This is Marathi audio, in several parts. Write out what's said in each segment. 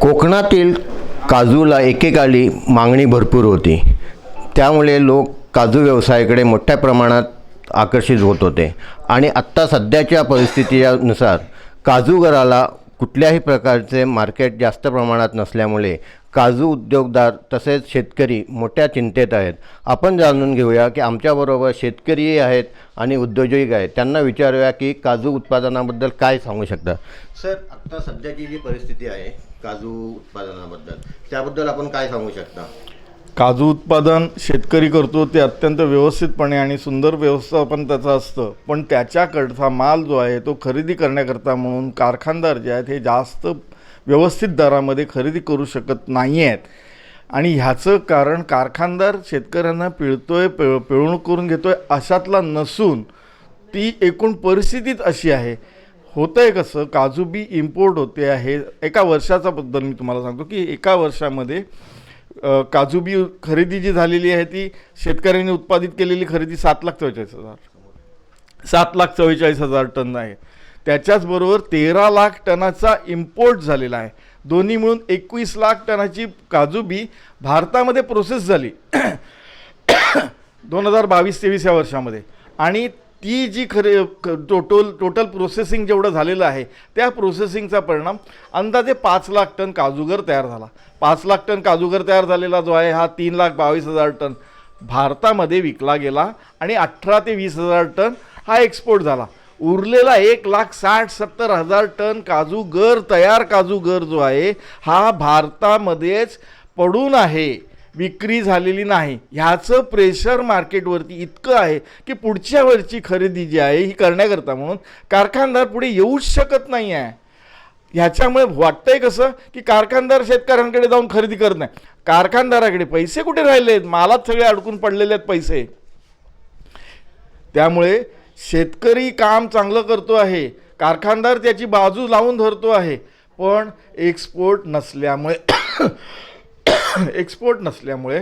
कोकणातील काजूला एकेकाळी मागणी भरपूर होती. त्यामुळे लोक काजू व्यवसायाकडे मोठ्या प्रमाणात आकर्षित होत होते. आणि आत्ता सध्याच्या परिस्थितीनुसार काजूगराला कुठल्याही प्रकारचे मार्केट जास्त प्रमाणात नसल्यामुळे काजू उद्योगदार तसेच शेतकरी मोठ्या चिंतेत आहेत. आपण जाणून घेऊया की आमच्याबरोबर शेतकरीही आहेत आणि उद्योजक आहेत. त्यांना विचारूया की काजू उत्पादनाबद्दल काय सांगू शकता? सर आत्ता सध्याची जी परिस्थिती आहे काजू उत्पादनाबद्दल त्याबद्दल आपण काय सांगू शकता? काजू उत्पादन शेतकरी करतो ते अत्यंत व्यवस्थितपणे आणि सुंदर व्यवस्थापन त्याचं असतं. पण त्याच्याकडचा माल जो आहे तो खरेदी करण्याकरता म्हणून कारखानदार जे आहेत हे जास्त व्यवस्थित दरामध्ये खरेदी करू शकत नाही आहेत आणि ह्याचं कारण कारखानदार शेतकऱ्यांना पिळतो आहे पिळ पिळवणूक करून घेतो आहे अशातला नसून ती एकूण परिस्थितीच अशी आहे. होतं आहे कसं काजू बी इम्पोर्ट होते आहे. एका वर्षाचा बद्दल मी तुम्हाला सांगतो की एका वर्षामध्ये काजू बी खरेदी जी झालेली आहे ती शेतकऱ्यांनी उत्पादित केलेली खरेदी सात लाख चव्वेचाळीस हजार. सात लाख चव्वेचाळीस हजार टन आहे. त्याच्याचबरोबर तेरा लाख टनाचा इम्पोर्ट झालेला आहे. दोन्ही मिळून एकवीस लाख टनाची काजू बी भारतामध्ये प्रोसेस झाली. दोन हजार बावीस तेवीस या वर्षामध्ये. आणि ती जी खरे टोटल टोटल प्रोसेसिंग जेवढं झालेलं आहे त्या प्रोसेसिंगचा परिणाम अंदाजे पाच लाख टन काजूगर तयार झाला. पाच लाख टन काजूगर तयार झालेला जो आहे हा तीन लाख बावीस हजार टन भारतामध्ये विकला गेला आणि अठरा ते वीस हजार टन हा एक्सपोर्ट झाला. उरलेला एक लाख साठ सत्तर हजार टन काजू गर तयार काजू गर जो आहे हा भारतामध्येच पडून आहे विक्री झालेली नाही. ह्याचं प्रेशर मार्केटवरती इतकं आहे की पुढच्या वर्षी खरेदी जी आहे ही करण्याकरता म्हणून कारखानदार पुढे येऊच शकत नाही आहे. ह्याच्यामुळे वाटतंय कसं की कारखानदार शेतकऱ्यांकडे जाऊन खरेदी करत नाही. कारखानदाराकडे पैसे कुठे राहिले आहेत मालात सगळे अडकून पडलेले आहेत पैसे. त्यामुळे शेतकरी काम चांगलं करतो आहे कारखानदार त्याची बाजू लावून धरतो आहे पण एक्सपोर्ट नसल्यामुळे एक्सपोर्ट नसल्यामुळे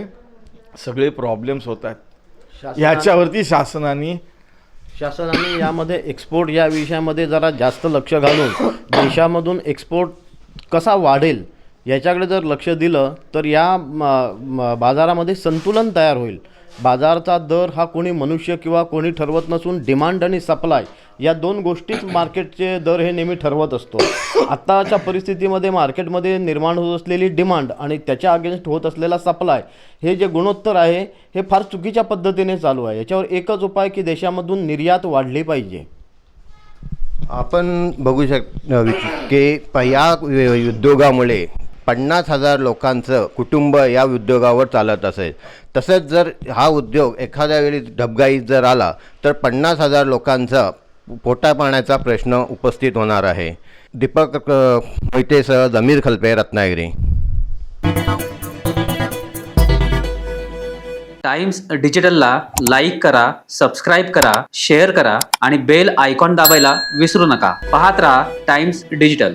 सगळे प्रॉब्लेम्स होत आहेत. ह्याच्यावरती शासनाने शासनाने यामध्ये एक्सपोर्ट या विषयामध्ये जरा जास्त लक्ष घालून देशामधून एक्सपोर्ट कसा वाढेल याच्याकडे जर लक्ष दिलं तर या बाजारामध्ये संतुलन तयार होईल. बाजारचा दर हा कोणी मनुष्य किंवा कोणी ठरवत नसून डिमांड आणि सप्लाय या दोन गोष्टीच मार्केटचे दर हे नेहमी ठरवत असतो. आत्ताच्या परिस्थितीमध्ये मार्केटमध्ये निर्माण होत असलेली डिमांड आणि त्याच्या अगेन्स्ट होत असलेला सप्लाय हे जे गुणोत्तर आहे हे फार चुकीच्या पद्धतीने चालू आहे. याच्यावर एकच उपाय की देशामधून निर्यात वाढली पाहिजे. आपण बघू शक की या उद्योगामुळे पन्नास हजार लोकांचं कुटुंब या उद्योगावर चालत असेल. तसंच जर हा उद्योग एखाद्या वेळी डबघाईत जर आला तर पन्नास हजार लोकांचा पोटा पाण्याचा प्रश्न उपस्थित होणार आहे. दीपक मैतेसह मोहितेसह जमीर खलपे रत्नागिरी. टाइम्स डिजिटलला लाईक करा सबस्क्राईब करा शेअर करा आणि बेल आयकॉन दाबायला विसरू नका. पाहत राहा टाइम्स डिजिटल.